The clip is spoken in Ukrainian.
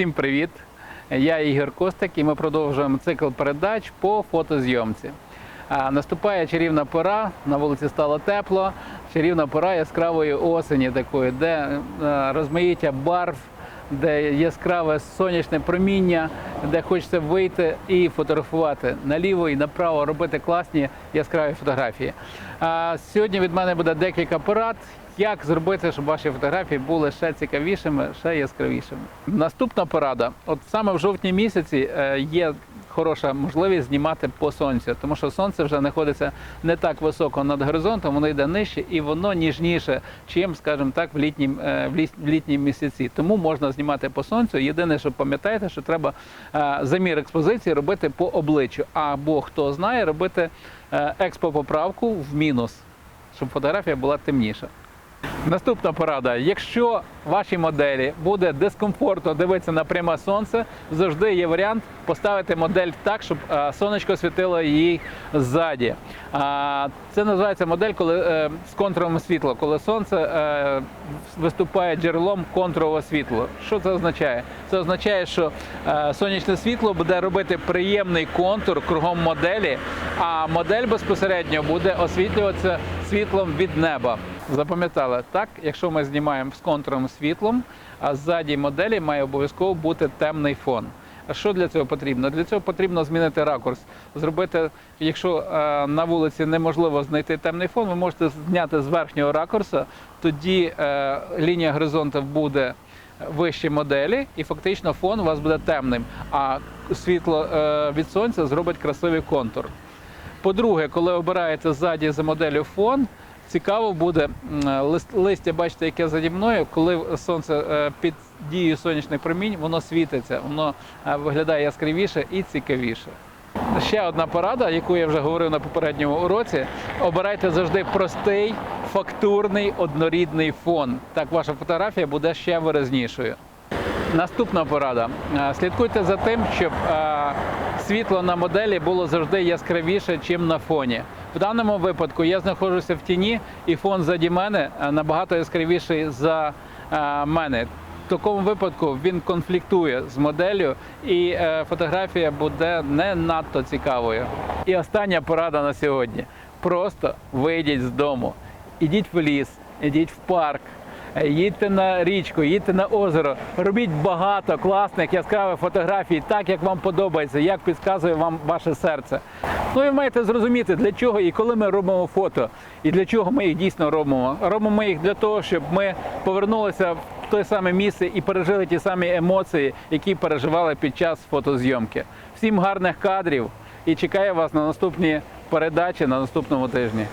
Всім привіт! Я Ігор Костик і ми продовжуємо цикл передач по фотозйомці. Наступає чарівна пора, на вулиці стало тепло, чарівна пора яскравої осені такої, де е, розмаїття барв, де яскраве сонячне проміння, де хочеться вийти і фотографувати наліво і направо, робити класні яскраві фотографії. Сьогодні від мене буде декілька порад, як зробити, щоб ваші фотографії були ще цікавішими, ще яскравішими. Наступна порада: от саме в жовтні місяці е, є хороша можливість знімати по сонцю, тому що сонце вже знаходиться не так високо над горизонтом, воно йде нижче і воно ніжніше, чим, скажімо так, в літні, е, в літні місяці. Тому можна знімати по сонцю. Єдине, що пам'ятайте, що треба е, замір експозиції робити по обличчю, або хто знає, робити експопоправку в мінус, щоб фотографія була темніша. Наступна порада: якщо вашій моделі буде дискомфортно дивитися на пряме сонце, завжди є варіант поставити модель так, щоб е, сонечко світило їй ззаді. Це називається модель, коли е, з контуровим світло, коли сонце е, виступає джерелом контурового світла. Що це означає? Це означає, що сонячне світло буде робити приємний контур кругом моделі, а модель безпосередньо буде освітлюватися світлом від неба. Запам'ятали, так, якщо ми знімаємо з контуром світлом, а ззаді моделі має обов'язково бути темний фон. А що для цього потрібно? Для цього потрібно змінити ракурс. Зробити, якщо е, на вулиці неможливо знайти темний фон, ви можете зняти з верхнього ракурсу, тоді е, лінія горизонту буде вище моделі, і фактично фон у вас буде темним, а світло е, від сонця зробить красивий контур. По-друге, коли обираєте ззаді за моделлю фон, цікаво буде лист- листя, бачите, яке заді мною, коли сонце е, під дією сонячних промінь, воно світиться, воно е, виглядає яскравіше і цікавіше. Ще одна порада, яку я вже говорив на попередньому уроці: обирайте завжди простий, фактурний, однорідний фон. Так ваша фотографія буде ще виразнішою. Наступна порада. Е, Слідкуйте за тим, щоб світло на моделі було завжди яскравіше, ніж на фоні. В даному випадку я знаходжуся в тіні, і фон заді мене е, набагато яскравіший за е, мене. В такому випадку він конфліктує з моделлю, і е, фотографія буде не надто цікавою. І остання порада на сьогодні: просто вийдіть з дому, ідіть в ліс, ідіть в парк. Е, Їдьте на річку, їдьте на озеро, робіть багато класних яскравих фотографій, так як вам подобається, як підказує вам ваше серце. Ну і ви маєте зрозуміти, для чого і коли ми робимо фото, і для чого ми їх дійсно робимо. Робимо ми їх для того, щоб ми повернулися в те саме місце і пережили ті самі емоції, які переживали під час фотозйомки. Всім гарних кадрів і чекаю вас на наступні передачі на наступному тижні.